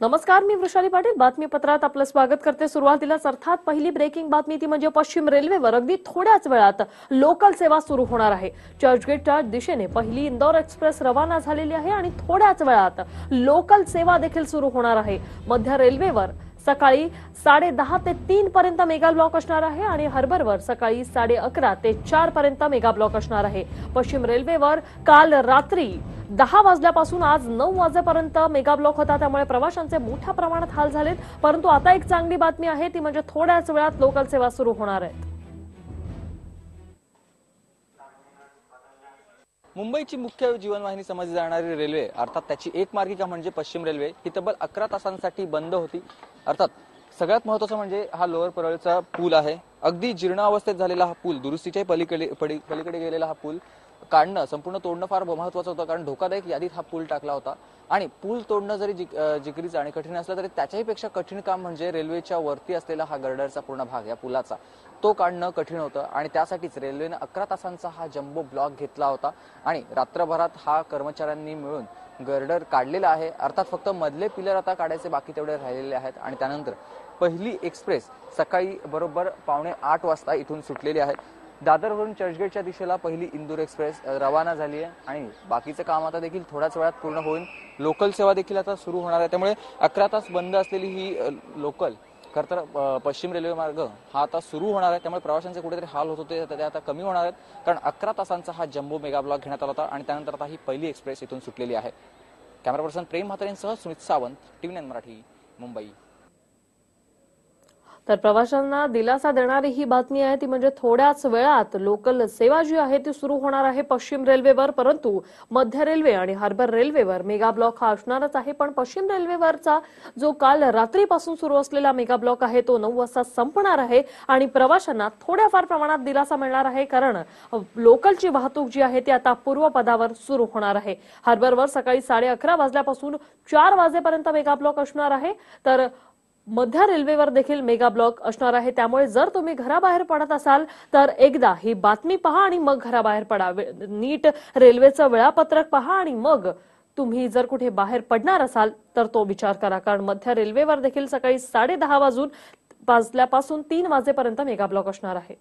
नमस्कार मी वृषाली पाटील. बातमीपत्रात आपलं स्वागत करते. सुरुवातीलाच अर्थात पहिली ब्रेकिंग बातमी ती म्हणजे पश्चिम रेल्वेवर. अगदी थोड्याच वेळात लोकल सेवा सुरू होणार आहे. चर्चगेटच्या दिशेने पहिली इंदौर एक्सप्रेस रवाना झालेली आहे आणि थोड्याच वेळात लोकल सेवा देखील सुरू होणार आहे. मध्य रेल्वेवर सकाळी साडे दहा ते तीन पर्यंत मेगा ब्लॉक असणार आहे आणि हर्बरवर सकाळी साडे अकरा ते चार पर्यंत मेगा ब्लॉक असणार आहे. पश्चिम रेल्वेवर काल रात्री दहा वाजल्यापासून आज नऊ वाजेपर्यंत मेगा ब्लॉक होता. त्यामुळे प्रवाशांचे मोठ्या प्रमाणात हाल झालेत. परंतु आता एक चांगली बातमी आहे ती म्हणजे थोड्याच वेळात लोकल सेवा सुरू होणार आहेत. मुंबईची मुख्य जीवनवाहिनी समजली जाणारी रेल्वे अर्थात त्याची एक मार्गिका म्हणजे पश्चिम रेल्वे ही तब्बल अकरा तासांसाठी बंद होती. अर्थात सगळ्यात महत्वाचं म्हणजे हा लोअर परळचा पूल आहे. अगदी जीर्ण अवस्थेत झालेला हा पूल दुरुस्तीच्या पलीकडे पलीकडे गेलेला हा पूल काढणं संपूर्ण तोडणं फार महत्वाचं होतं. कारण धोकादायक यादीत हा पूल टाकला होता. आणि पूल तोडणं जरी जिकरीचं आणि कठीण असलं तरी त्याच्याही पेक्षा कठीण काम म्हणजे रेल्वेच्या वरती असलेला हा गर्डरचा पूर्ण भाग या पुलाचा. तो काढणं कठीण होतं आणि त्यासाठीच रेल्वेनं अकरा तासांचा हा जम्बो ब्लॉक घेतला होता. आणि रात्रभरात हा कर्मचाऱ्यांनी मिळून गर्डर काढलेला आहे. अर्थात फक्त मधले पिलर आता काढायचे बाकी तेवढे राहिलेले आहेत. आणि त्यानंतर पहिली एक्सप्रेस सकाळी बरोबर पावणे आठ वाजता इथून सुटलेली आहे. दादरवरून चर्चगेटच्या दिशेला पहिली इंदूर एक्सप्रेस रवाना झाली आहे. आणि बाकीचं काम आता देखील थोड्याच वेळात पूर्ण होईल. लोकल सेवा देखील आता सुरू होणार आहे. त्यामुळे अकरा तास बंद असलेली ही लोकल खरं तर पश्चिम रेल्वे मार्ग हा आता सुरू होणार आहे. त्यामुळे प्रवाशांचे कुठेतरी हाल होत होते. ते आता कमी होणार आहेत. कारण अकरा तासांचा हा जम्बो मेगा ब्लॉक घेण्यात आला होता. आणि त्यानंतर आता ही पहिली एक्सप्रेस इथून सुटलेली आहे. कॅमेरा पर्सन प्रेम म्हातारेंसह सुमित सावंत टीव्ही नाईन मराठी मुंबई. तर प्रवाशांना दिलासा देणारी ही बातमी आहे ती म्हणजे थोड्याच वेळात लोकल सेवा जी आहे ती सुरू होणार आहे पश्चिम रेल्वेवर. परंतु मध्य रेल्वे आणि हार्बर रेल्वेवर मेगा ब्लॉक हा असणारच आहे. पण पश्चिम रेल्वेवरचा जो काल रात्रीपासून सुरू असलेला मेगा ब्लॉक आहे तो नऊ वाजता संपणार आहे आणि प्रवाशांना थोड्याफार प्रमाणात दिलासा मिळणार आहे. कारण लोकलची वाहतूक जी आहे ती आता पूर्वपदावर सुरू होणार आहे. हार्बरवर सकाळी साडे अकरा वाजल्यापासून चार वाजेपर्यंत मेगा ब्लॉक असणार आहे. तर मध्य रेल्वेवर देखील मेगा ब्लॉक असणार आहे. त्यामुळे जर तुम्ही घराबाहेर पडत असाल तर एकदा ही बातमी पहा आणि मग घराबाहेर पडा नीट रेल्वेचं वेळापत्रक पहा आणि मग तुम्ही जर कुठे बाहेर पडणार असाल तर तो विचार करा. कारण मध्य रेल्वेवर देखील सकाळी साडे दहा वाजून वाजल्यापासून तीन वाजेपर्यंत मेगा ब्लॉक असणार आहे.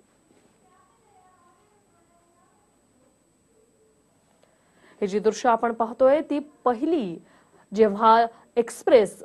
हे जी दृश्य आपण पाहतोय ती पहिली जेव्हा एक्सप्रेस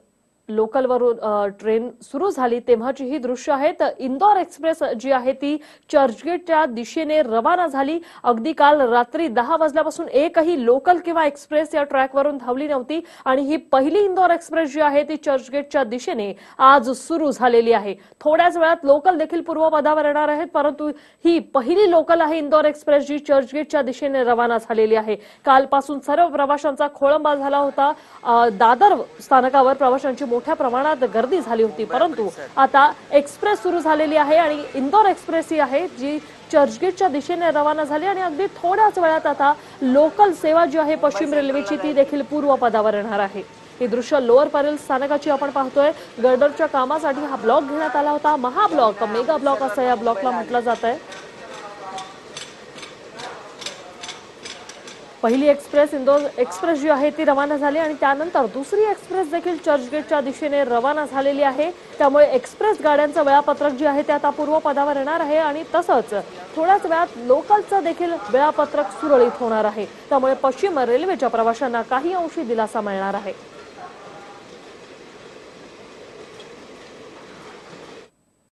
लोकलवरून ट्रेन सुरू झाली तेव्हाची ही दृश्य आहेत इंदोर एक्सप्रेस जी आहे ती चर्चगेटच्या दिशेने रवाना झाली. अगदी काल रात्री दहा वाजल्यापासून एकही लोकल किंवा एक्सप्रेस या ट्रॅकवरून धावली नव्हती. आणि ही पहिली इंदौर एक्सप्रेस जी आहे ती चर्चगेटच्या दिशेने आज सुरू झालेली आहे. थोड्याच वेळात लोकल देखील पूर्वपदावर येणार आहेत परंतु ही पहिली लोकल आहे इंदोर एक्सप्रेस जी चर्चगेटच्या दिशेने रवाना झालेली आहे. कालपासून सर्व प्रवाशांचा खोळंबा झाला होता. दादर स्थानकावर प्रवाशांची मोठ्या प्रमाणात गर्दी झाली होती. परंतु आता एक्सप्रेस सुरू झालेली आहे आणि इंदौर एक्सप्रेस ही आहे जी चर्चगेटच्या दिशेने रवाना झाली आणि अगदी थोड्याच वेळात आता लोकल सेवा जी आहे पश्चिम रेल्वेची ती देखील पूर्वपदावर येणार आहे. ही दृश्य लोअर परेल स्थानकाची आपण पाहतोय. गर्डरच्या कामासाठी हा ब्लॉक घेण्यात आला होता. महाब्लॉक मेगा ब्लॉक असं या ब्लॉकला म्हटलं जात आहे पहिली एक्सप्रेस इंदोर एक्सप्रेस जी आहे ती रवाना झाली आणि त्यानंतर दुसरी एक्सप्रेस देखील चर्चगेटच्या दिशेने रवाना झालेली आहे. त्यामुळे एक्सप्रेस गाड्यांचं वेळापत्रक जे आहे ते आता पूर्वपदावर येणार आहे आणि तसंच थोड्याच वेळात लोकलचं देखील वेळापत्रक सुरळीत होणार आहे. त्यामुळे पश्चिम रेल्वेच्या प्रवाशांना काही अंशी दिलासा मिळणार आहे.